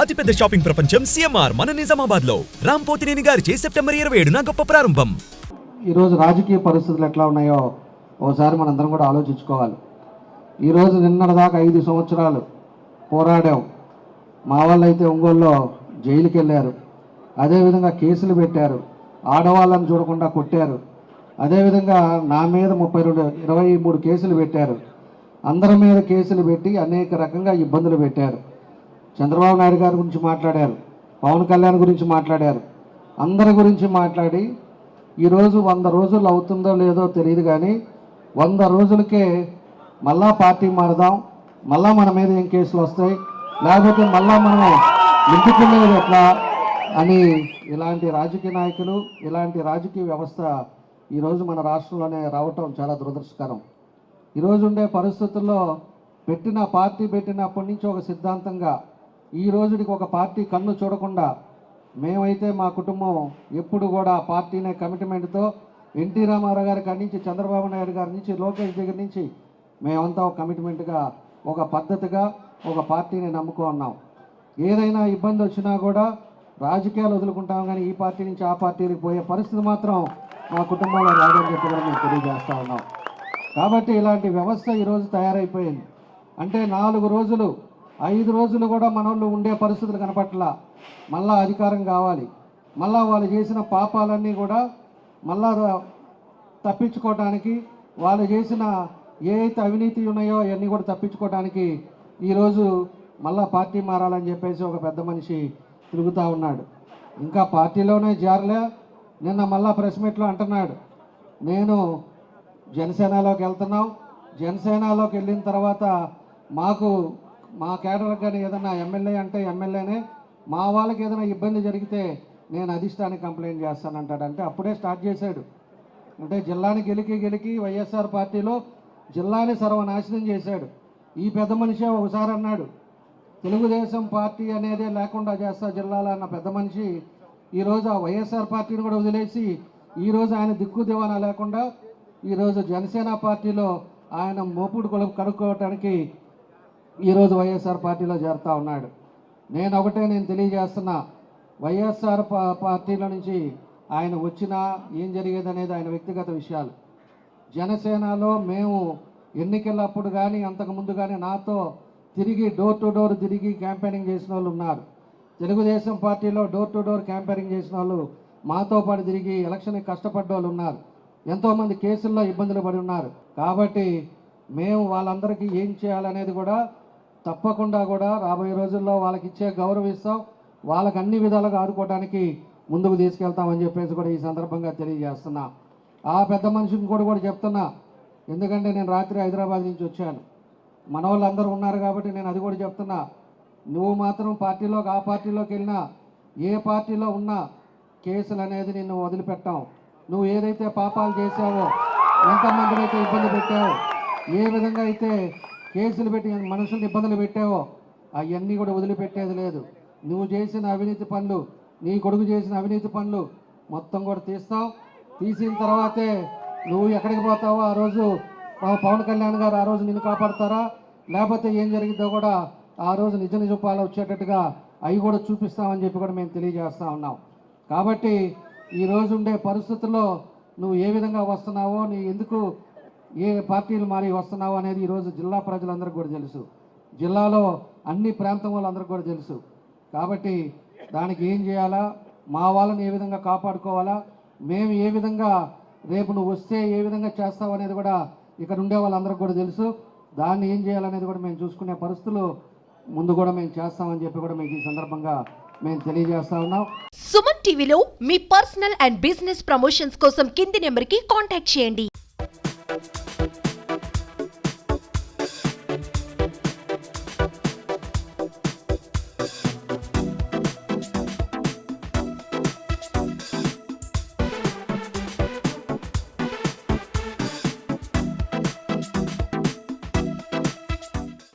అతిపెద్ద షాపింగ్ ప్రపంచం సిఎంఆర్ మన నిజామాబాద్లో రామ్ పోతినేని గారిచే సెప్టెంబర్ ఇరవై ఏడున గొప్ప ప్రారంభం. ఈరోజు రాజకీయ పరిస్థితులు ఎట్లా ఉన్నాయో ఒకసారి మనందరం కూడా ఆలోచించుకోవాలి. ఈరోజు నిన్నటిదాకా ఐదు సంవత్సరాలు పోరాడాం. మా వాళ్ళు అయితే ఒంగోలులో జైలుకి వెళ్ళారు అదేవిధంగా కేసులు పెట్టారు. ఆడవాళ్ళని చూడకుండా కొట్టారు. అదేవిధంగా నా మీద ముప్పై రెండు ఇరవై మూడు కేసులు పెట్టారు. అందరి మీద కేసులు పెట్టి అనేక రకంగా ఇబ్బందులు పెట్టారు. చంద్రబాబు నాయుడు గారి గురించి మాట్లాడారు పవన్ కళ్యాణ్ గురించి మాట్లాడారు. అందరి గురించి మాట్లాడి ఈరోజు వంద రోజులు అవుతుందో లేదో తెలియదు కానీ వంద రోజులకే మళ్ళా పార్టీ మారదాం మళ్ళా మన మీద ఏం కేసులు వస్తాయి లేకపోతే మళ్ళా మనం నింపుకునేది ఎట్లా అని ఇలాంటి రాజకీయ నాయకులు ఇలాంటి రాజకీయ వ్యవస్థ ఈరోజు మన రాష్ట్రంలోనే రావటం చాలా దురదృష్టకరం. ఈరోజు ఉండే పరిస్థితుల్లో పెట్టిన పార్టీ పెట్టినప్పటి నుంచి ఒక సిద్ధాంతంగా ఈ రోజుకి ఒక పార్టీ కన్ను చూడకుండా మేమైతే మా కుటుంబం ఎప్పుడు కూడా పార్టీనే కమిట్మెంట్తో ఎన్టీ రామారావు గారి కాడి నుంచి చంద్రబాబు నాయుడు గారి నుంచి లోకేష్ దగ్గర నుంచి మేమంతా ఒక కమిట్మెంట్గా ఒక పద్ధతిగా ఒక పార్టీని నమ్ముకో ఉన్నాం. ఏదైనా ఇబ్బంది వచ్చినా కూడా రాజకీయాలు వదులుకుంటాం కానీ ఈ పార్టీ నుంచి ఆ పార్టీకి పోయే పరిస్థితి మాత్రం మా కుటుంబంలో రాదని చెప్పి కూడా మేము తెలియజేస్తా ఉన్నాం. కాబట్టి ఇలాంటి వ్యవస్థ ఈరోజు తయారైపోయింది. అంటే నాలుగు రోజులు ఐదు రోజులు కూడా మనోళ్ళు ఉండే పరిస్థితులు కనపట్ల. మళ్ళా అధికారం కావాలి. మళ్ళా వాళ్ళు చేసిన పాపాలన్నీ కూడా మళ్ళా తప్పించుకోవడానికి వాళ్ళు చేసిన ఏ అయితే అవినీతి ఉన్నాయో అవన్నీ కూడా తప్పించుకోవడానికి ఈరోజు మళ్ళా పార్టీ మారాలని చెప్పేసి ఒక పెద్ద మనిషి తిరుగుతూ ఉన్నాడు. ఇంకా పార్టీలోనే జారలే. నిన్న మళ్ళా ప్రెస్ మీట్లో అంటున్నాడు. నేను జనసేనలోకి వెళ్తున్నాం. జనసేనలోకి వెళ్ళిన తర్వాత మాకు మా కేడర్కి కానీ ఏదైనా ఎమ్మెల్యే అంటే ఎమ్మెల్యేనే మా వాళ్ళకి ఏదైనా ఇబ్బంది జరిగితే నేను అధిష్టానికి కంప్లైంట్ చేస్తానంటాడంటే అప్పుడే స్టార్ట్ చేశాడు. అంటే జిల్లాని గెలికి గెలికి వైఎస్ఆర్ పార్టీలో జిల్లాని సర్వనాశనం చేశాడు. ఈ పెద్ద మనిషి ఒకసారి అన్నాడు తెలుగుదేశం పార్టీ అనేదే లేకుండా చేస్తా జిల్లాలో అన్న పెద్ద మనిషి ఈరోజు ఆ వైఎస్ఆర్ పార్టీని కూడా వదిలేసి ఈరోజు ఆయన దిక్కు దివానా లేకుండా ఈరోజు జనసేన పార్టీలో ఆయన మోపుడు కొలుపు కడుక్కోవటానికి ఈరోజు వైఎస్ఆర్ పార్టీలో చేరుతా ఉన్నాడు. నేను ఒకటే నేను తెలియజేస్తున్నా వైఎస్ఆర్ పా- పార్టీలో నుంచి ఆయన వచ్చినా ఏం జరిగేది అనేది ఆయన వ్యక్తిగత విషయాలు. జనసేనలో మేము ఎన్నికలప్పుడు కానీ అంతకుముందు కానీ నాతో తిరిగి డోర్ టు డోర్ తిరిగి క్యాంపెయినింగ్ చేసిన వాళ్ళు ఉన్నారు. తెలుగుదేశం పార్టీలో డోర్ టు డోర్ క్యాంపెయినింగ్ చేసిన వాళ్ళు మాతో పాటు తిరిగి ఎలక్షన్కి కష్టపడ్డ వాళ్ళు ఉన్నారు. ఎంతోమంది కేసుల్లో ఇబ్బందులు పడి ఉన్నారు. కాబట్టి మేము వాళ్ళందరికీ ఏం చేయాలనేది కూడా తప్పకుండా కూడా రాబోయే రోజుల్లో వాళ్ళకి ఇచ్చే గౌరవం ఇస్తాం వాళ్ళకి అన్ని విధాలుగా ఆదుకోవడానికి ముందుకు తీసుకెళ్తామని చెప్పేసి కూడా ఈ సందర్భంగా తెలియజేస్తున్నా. ఆ పెద్ద మనిషిని కూడా కూడా చెప్తున్నా. ఎందుకంటే నేను రాత్రి హైదరాబాద్ నుంచి వచ్చాను. మన వాళ్ళందరూ ఉన్నారు కాబట్టి నేను అది కూడా చెప్తున్నా. నువ్వు మాత్రం పార్టీలోకి ఆ పార్టీలోకి వెళ్ళినా ఏ పార్టీలో ఉన్నా కేసులు అనేది నిన్ను వదిలిపెట్టాం. నువ్వు ఏదైతే పాపాలు చేశావో ఎంతమందినైతే అయితే ఇబ్బంది పెట్టావో ఏ విధంగా అయితే కేసులు పెట్టి మనుషుల్ని ఇబ్బందులు పెట్టావో అవన్నీ కూడా వదిలిపెట్టేది లేదు. నువ్వు చేసిన అవినీతి పనులు నీ కొడుకు చేసిన అవినీతి పనులు మొత్తం కూడా తీస్తాం. తీసిన తర్వాతే నువ్వు ఎక్కడికి పోతావో ఆ రోజు పవన్ కళ్యాణ్ గారు ఆ రోజు నిన్ను కాపాడతారా? లేకపోతే ఏం జరిగిద్దో కూడా ఆ రోజు నిజ నిజపాలు వచ్చేటట్టుగా అవి కూడా చూపిస్తామని చెప్పి కూడా మేము తెలియజేస్తా ఉన్నాం. కాబట్టి ఈ రోజు ఉండే పరిస్థితుల్లో నువ్వు ఏ విధంగా వస్తున్నావో నీ ఎందుకు ఏ పార్టీలు మారి వస్తున్నావు అనేది ఈరోజు జిల్లా ప్రజలందరికీ కూడా తెలుసు. జిల్లాలో అన్ని ప్రాంతం వాళ్ళందరికీ కూడా తెలుసు. కాబట్టి దానికి ఏం చేయాలా? మా వాళ్ళని ఏ విధంగా కాపాడుకోవాలా? మేము ఏ విధంగా రేపు నువ్వు వస్తే ఏ విధంగా చేస్తావు అనేది కూడా ఇక్కడ ఉండే వాళ్ళందరికీ కూడా తెలుసు. దాన్ని ఏం చేయాలనేది కూడా మేము చూసుకునే పరిస్థితులు ముందు కూడా మేము చేస్తామని చెప్పి కూడా మీకు ఈ సందర్భంగా మేము తెలియజేస్తా ఉన్నాం. సుమన్ టీవీలో మీ పర్సనల్ అండ్ బిజినెస్ ప్రమోషన్స్ కోసం కింది నెంబర్కి కాంటాక్ట్ చేయండి.